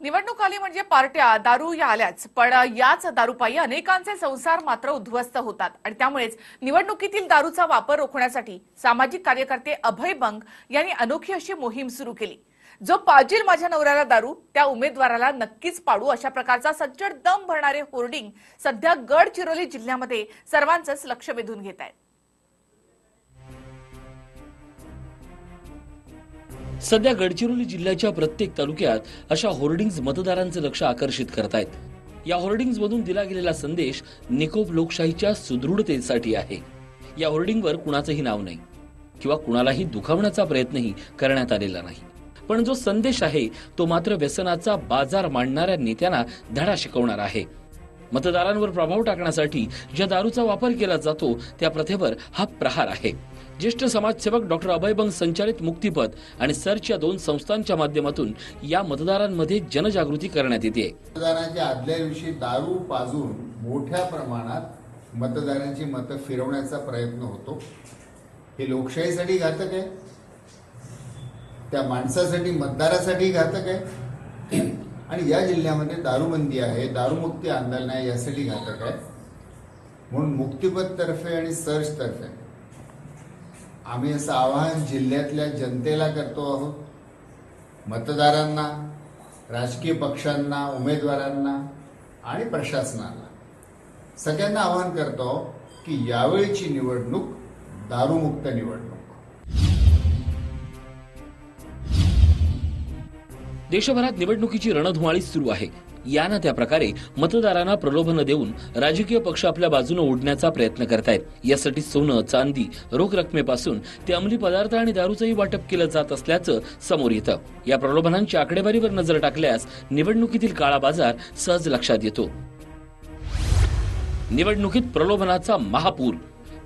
निवडणूक आली म्हणजे पार्ट्या दारू या आल्याच. पण याच दारूपायी अनेकांचे संसार मात्र उद्ध्वस्त होतात. आणि त्यामुळेच निवडणुकीतील दारूचा वापर रोखण्यासाठी सामाजिक कार्यकर्ते अभय बंग यांनी अनोखी अशी मोहीम सुरू केली. जो पाजील माझ्या नवऱ्याला दारू त्या उमेदवाराला नक्कीच पाडू अशा प्रकारचा सज्जड दम भरणारे होर्डिंग सध्या गडचिरोली जिल्ह्यामध्ये सर्वांचंच लक्ष वेधून घेत आहेत. सध्या गडचिरोली जिल्ह्याच्या प्रत्येक तालुक्यात अशा होर्डिंग्ज मतदारांचं लक्ष आकर्षित करतायत. या होर्डिंग्ज मधून दिला गेलेला संदेश निकोप लोकशाहीच्या सुदृढतेसाठी आहे. या होर्डिंगवर कुणाचंही नाव नाही किंवा कुणालाही दुखावण्याचा प्रयत्नही करण्यात आलेला नाही. पण जो संदेश आहे तो मात्र व्यसनाचा बाजार मांडणाऱ्या नेत्यांना धडा शिकवणार आहे. मतदारांवर प्रभाव टाकण्यासाठी ज्या दारूचा वापर केला जातो त्या प्रथेवर हा प्रहार आहे. ज्येष्ठ समाजसेवक डॉक्टर अभयबंग संचालित मुक्तीपथ आणि सर्च या दोन संस्थांच्या माध्यमातून या मतदारांमध्ये जनजागृती करण्यात येते. मतदानाच्या आदल्या दिवशी दारू पाजून मोठ्या प्रमाणात मतदारांची मतं फिरवण्याचा प्रयत्न होतो. हे लोकशाहीसाठी घातक आहे. त्या माणसासाठी मतदारासाठी घातक आहे. आणि या जिल्ह्यामध्ये दारूबंदी आहे दारूमुक्ती आंदोलन आहे यासाठी घातक आहे. म्हणून मुक्तिपथ तर्फे आणि सर्च तर्फे आम्ही असं आवाहन जिल्ह्यातल्या जनतेला करतो आहोत मतदारांना राजकीय पक्षांना उमेदवारांना आणि प्रशासनाला. सगळ्यांना आवाहन करतो की यावेळीची निवडणूक दारूमुक्त निवडणूक. देशभरात निवडणुकीची रणधुमाळी सुरू आहे. या ना त्या प्रकारे मतदारांना प्रलोभन देऊन राजकीय पक्ष आपल्या बाजूने ओढण्याचा प्रयत्न करतायत. यासाठी सोनं चांदी रोख रकमेपासून ते अंमली पदार्थ आणि दारूचंही वाटप केलं जात असल्याचं समोर येतं. या प्रलोभनांच्या आकडेवारीवर नजर टाकल्यास निवडणुकीतील काळा बाजार सहज लक्षात येतो. निवडणुकीत प्रलोभनाचा महापूर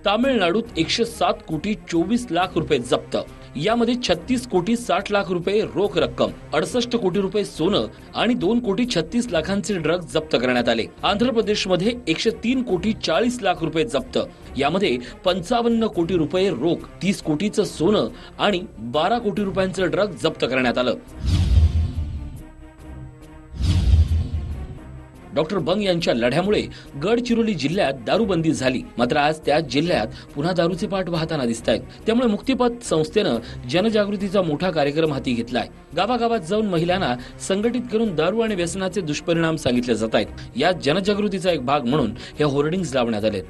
तामिळनाडूत एकशे सात कोटी चोवीस लाख रुपये जप्त. यामध्ये छत्तीस कोटी साठ लाख रुपये रोख रक्कम अडसष्ट कोटी रुपये सोनं आणि दोन कोटी छत्तीस लाखांचे ड्रग जप्त करण्यात आले. आंध्र प्रदेशमध्ये एकशे तीन कोटी चाळीस लाख रुपये जप्त. यामध्ये पंचावन्न कोटी रुपये रोख तीस कोटीचं सोनं आणि बारा कोटी रुपयांचं ड्रग जप्त करण्यात आलं. डॉक्टर बंग यांच्या लढ्यामुळे गडचिरोली जिल्ह्यात दारूबंदी झाली. मात्र आज त्याच जिल्ह्यात पुन्हा दारूचे पाठ वाहताना दिसत आहेत त्यामुळे मुक्तिपथ संस्थेनं जनजागृतीचा मोठा कार्यक्रम हाती घेतलाय. गावागावात जाऊन महिलांना संघटित करून दारू आणि व्यसनाचे दुष्परिणाम सांगितले जात आहेत या जनजागृतीचा एक भाग म्हणून हे होर्डिंग्ज लावण्यात आले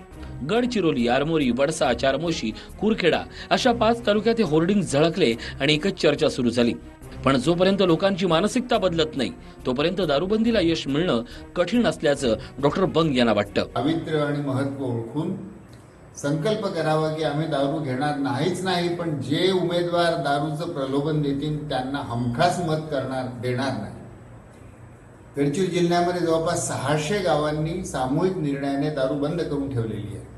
गडचिरोली आरमोरी वडसा चारमोशी कुरखेडा अशा पाच तालुक्यात हे होर्डिंग झळकले आणि एकच चर्चा सुरू झाली. पण जोपर्यंत लोकांची मानसिकता बदलत नाही तोपर्यंत दारूबंदीला यश मिळणं कठीण असल्याचं डॉक्टर बंग यांना वाटतं. पावित्र्य आणि महत्त्व ओळखून संकल्प करावा की आम्ही दारू घेणार नाहीच नाही पण जे उमेदवार दारूचं प्रलोभन देतील त्यांना हमखास मत करणार देणार नाही. गडचिरोली जिल्ह्यामध्ये जवळपास सहाशे गावांनी सामूहिक निर्णयाने दारू बंद करून ठेवलेली आहे.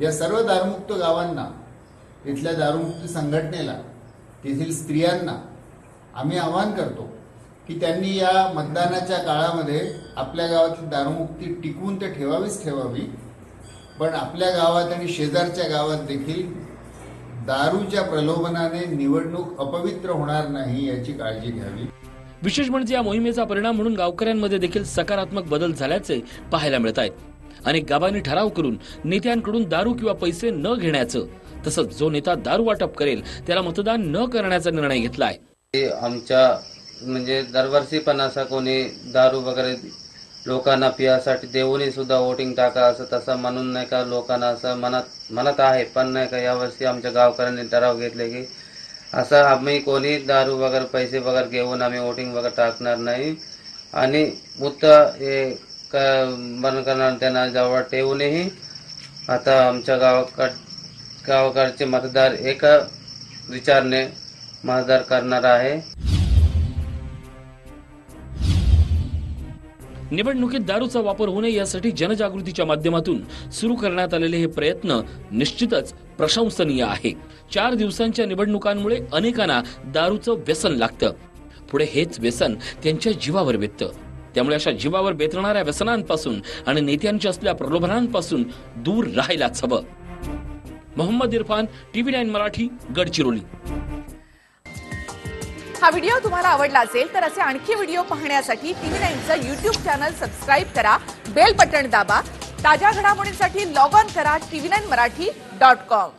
या सर्व दारूमुक्त गावांना इथल्या दारुमुक्ती संघटनेला तेथील स्त्रियांना आम्ही आवाहन करतो की त्यांनी या मतदानाच्या काळामध्ये आपल्या गावातील दारूमुक्ती टिकवून ते ठेवावीच ठेवावी पण आपल्या गावात आणि शेजारच्या गावात देखील दारूच्या प्रलोभनाने निवडणूक अपवित्र होणार नाही याची काळजी घ्यावी. विशेष म्हणजे या मोहिमेचा परिणाम म्हणून गावकऱ्यांमध्ये देखील सकारात्मक बदल झाल्याचे पाहायला मिळत आहेत. अनेक गावांनी ठराव करून नेत्यांकडून दारू किंवा पैसे न घेण्याचं तसंच जो नेता दारू वाटप करेल त्याला मतदान न करण्याचा निर्णय घेतलाय. ते आमच्या म्हणजे दरवर्षी पण असं कोणी दारू वगैरे लोकांना पियासाठी देऊनही सुद्धा वोटिंग टाका असं तसं म्हणून नाही का लोकांना असं मनात म्हणत आहे. पण नाही का यावर्षी आमच्या गावकऱ्यांनी ठराव घेतले की असं आम्ही कोणी दारू वगैरे पैसे वगैरे घेऊन आम्ही वोटिंग वगैरे टाकणार नाही. आणि मुद्दा हे क त्यांना जवळ ठेवूनही आता आमच्या गावाकड गावाकडचे मतदार एका विचारने मतदार करणार आहे. निवडणुकीत दारूचा वापर होऊ नये यासाठी जनजागृतीच्या माध्यमातून सुरू करण्यात आलेले हे प्रयत्न निश्चितच प्रशंसनीय आहे. चार दिवसांच्या निवडणुकांमुळे अनेकांना दारूचं व्यसन लागतं. पुढे हेच व्यसन त्यांच्या जीवावर बेततं त्यामुळे अशा जीवावर बेतणाऱ्या व्यसनांपासून आणि नेत्यांच्या असलेल्या प्रलोभनांपासून दूर राहायलाच हवं. Mohammad Irfan TV nine Marathi Gadchiroli. हा व्हिडिओ तुम्हाला आवडला असेल तर असे आणखी व्हिडिओ पाहण्यासाठी टीव्ही नाईनचं युट्यूब चॅनल सबस्क्राईब करा बेल बटन दाबा ताज्या घडामोडींसाठी लॉग ऑन करा TV nine Marathi dot com.